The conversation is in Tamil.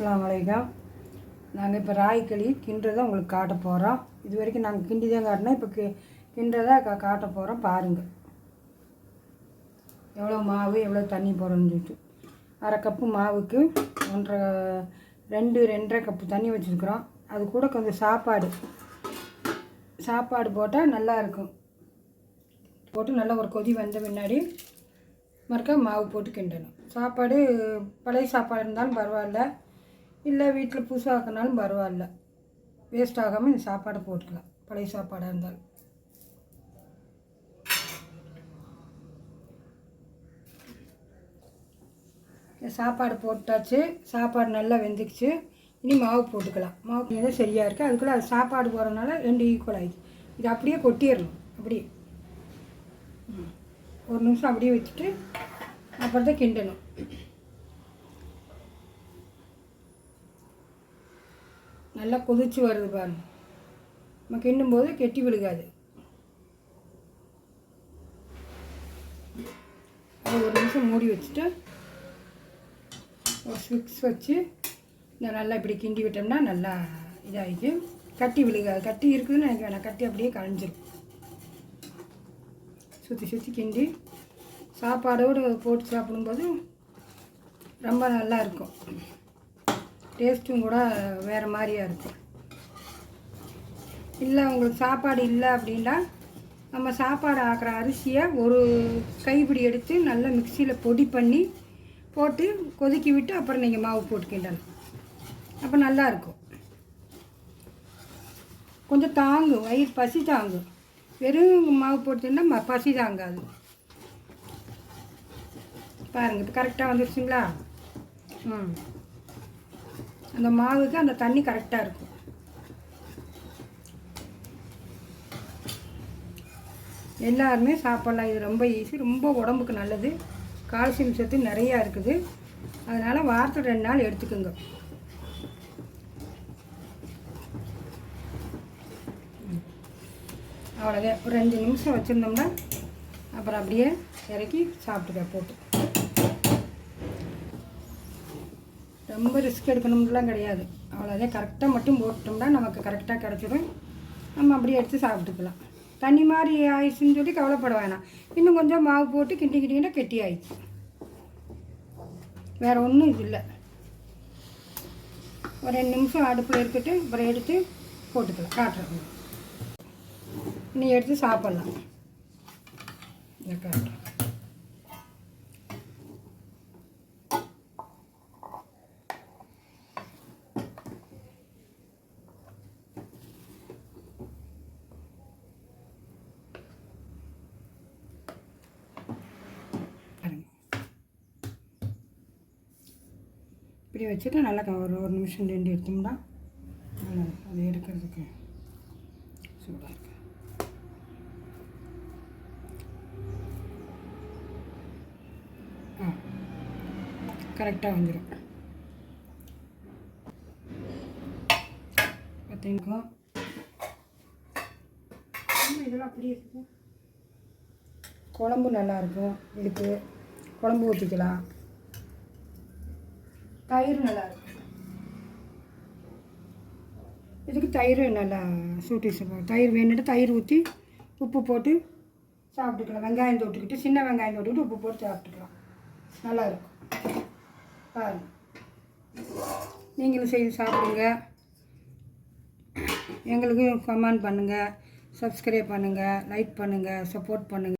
அஸ்லாம் வலைக்கம் நாங்கள் இப்போ ராகி களி கிண்டுறதை உங்களுக்கு காட்ட போகிறோம் இது வரைக்கும் நாங்கள் கிண்டி தான் காட்டினோம். இப்போ கி கிண்டுறதை கா காட்ட போகிறோம் பாருங்கள் எவ்வளோ மாவு எவ்வளோ தண்ணி போகிறோன்னு சொல்லிட்டு. அரை கப்பு மாவுக்கு ஒன்றரை ரெண்டு ரெண்டரை கப்பு தண்ணி வச்சுருக்குறோம். அது கூட கொஞ்சம் சாப்பாடு. சாப்பாடு போட்டால் நல்லா இருக்கும். போட்டு நல்லா ஒரு கொதி வந்த பின்னாடி மறுக்கா மாவு போட்டு கிண்டணும். சாப்பாடு பழைய சாப்பாடு இருந்தாலும் பரவாயில்ல. இல்லை வீட்டில் புதுசாக ஆக்கினாலும் பரவாயில்ல. வேஸ்ட் ஆகாமல் இந்த சாப்பாடை போட்டுக்கலாம். பழைய சாப்பாடாக இருந்தாலும். இந்த சாப்பாடு போட்டாச்சு. சாப்பாடு நல்லா வெந்துக்குச்சு. இனி மாவு போட்டுக்கலாம். மாவு தான் சரியாக இருக்குது அதுக்குள்ளே அது சாப்பாடு போகிறதுனால ரெண்டு ஈக்குவல் ஆகிடுச்சு இது அப்படியே கொட்டிடணும். அப்படியே. ஒரு நிமிஷம் அப்படியே வச்சுட்டு அப்புறம் தான் கிண்டணும். நல்லா கொதிச்சு வருது பாருங்க. நம்ம கிண்டும் போது கெட்டி விழுகாது. அது ஒரு நிமிஷம் மூடி வச்சுட்டு ஒரு ஸ்விக்ஸ் வச்சு இந்த நல்லா இப்படி கிண்டி விட்டோம்னா நல்லா இதாகிட்டு கட்டி விழுகாது. கட்டி இருக்குதுன்னு எனக்கு வேணாம். கட்டி அப்படியே களைஞ்சிரும் சுற்றி சுற்றி கிண்டி சாப்பாடோடு போட்டு சாப்பிடும்போது ரொம்ப நல்லா இருக்கும். டேஸ்ட்டும் கூட வேறு மாதிரியாக இருக்கும் இல்லை உங்களுக்கு சாப்பாடு இல்லை அப்படின்னா நம்ம சாப்பாடு ஆக்குற அரிசியை ஒரு கைப்பிடி எடுத்து நல்லா மிக்சியில் பொடி பண்ணி போட்டு கொதிக்கி விட்டு அப்புறம் நீங்கள் மாவு போட்டு அப்போ நல்லாயிருக்கும் கொஞ்சம் தாங்கும் வயிறு பசி தாங்கும் வெறும் மாவு போட்டுன்னா ம பசி தாங்காது. பாருங்கள் இப்போ கரெக்டாக வந்துருச்சுங்களா? ம். அந்த மாவுக்கு அந்த தண்ணி கரெக்டாக இருக்கும். எல்லாருமே சாப்பிட்லாம். இது ரொம்ப ஈஸி ரொம்ப உடம்புக்கு நல்லது. கால்சியம் சத்து நிறையா இருக்குது. அதனால் வாரத்தில் ரெண்டு நாள் எடுத்துக்கோங்க. அவ்வளோதான். ஒரு ரெண்டு நிமிஷம் வச்சுருந்தோம்னா அப்புறம் அப்படியே இறக்கி சாப்பிட்டுக்க போட்டு. ரொம்ப ரிஸ்க் எடுக்கணும்லாம் கிடையாது. அவ்வளோதான். கரெக்டாக மட்டும் போட்டோம்னா நமக்கு கரெக்டாக கிடச்சிடும் நம்ம அப்படியே எடுத்து சாப்பிட்டுக்கலாம். தண்ணி மாதிரி ஆயிடுச்சுன்னு சொல்லி கவலைப்பட வேணாம். இன்னும் கொஞ்சம் மாவு போட்டு கிண்டி கிண்டிங்கன்னா கெட்டி ஆயிடுச்சு. வேறு ஒன்றும் இது இல்லை. ஒரு ரெண்டு நிமிஷம் அடுப்பில் இருக்கட்டு அப்புறம் எடுத்து போட்டுக்கலாம். காட்டுறேன். நீ எடுத்து சாப்பிட்லாம். இதை காட்டுறேன். இப்படி வச்சுட்டு நல்லா ஒரு ஒரு நிமிஷம் ரெண்டு எடுத்தோம்னா நல்லா இருக்கும். அது எடுக்கிறதுக்கு சூடாக இருக்கு. ஆ கரெக்டாக வந்துடும் பார்த்தீங்களா ஆமா, இதெல்லாம் அப்படியே இருக்குது குழம்பு நல்லாயிருக்கும் இதுக்கு குழம்பு ஊற்றிக்கலாம் தயிர் நல்லா இருக்கும் இதுக்கு தயிர் நல்லா சூட்டி தயிர் வேணுட்டு தயிர் ஊற்றி உப்பு போட்டு சாப்பிட்டுக்கலாம். வெங்காயம் தொட்டுக்கிட்டு சின்ன வெங்காயம் தொட்டுக்கிட்டு உப்பு போட்டு சாப்பிட்டுக்கலாம். நல்லா இருக்கும் பாருங்க. நீங்களும் செய்து சாப்பிடுங்க. எங்களுக்கும் கமெண்ட் பண்ணுங்கள் சப்ஸ்கிரைப் பண்ணுங்கள் லைக் பண்ணுங்கள் சப்போர்ட் பண்ணுங்கள்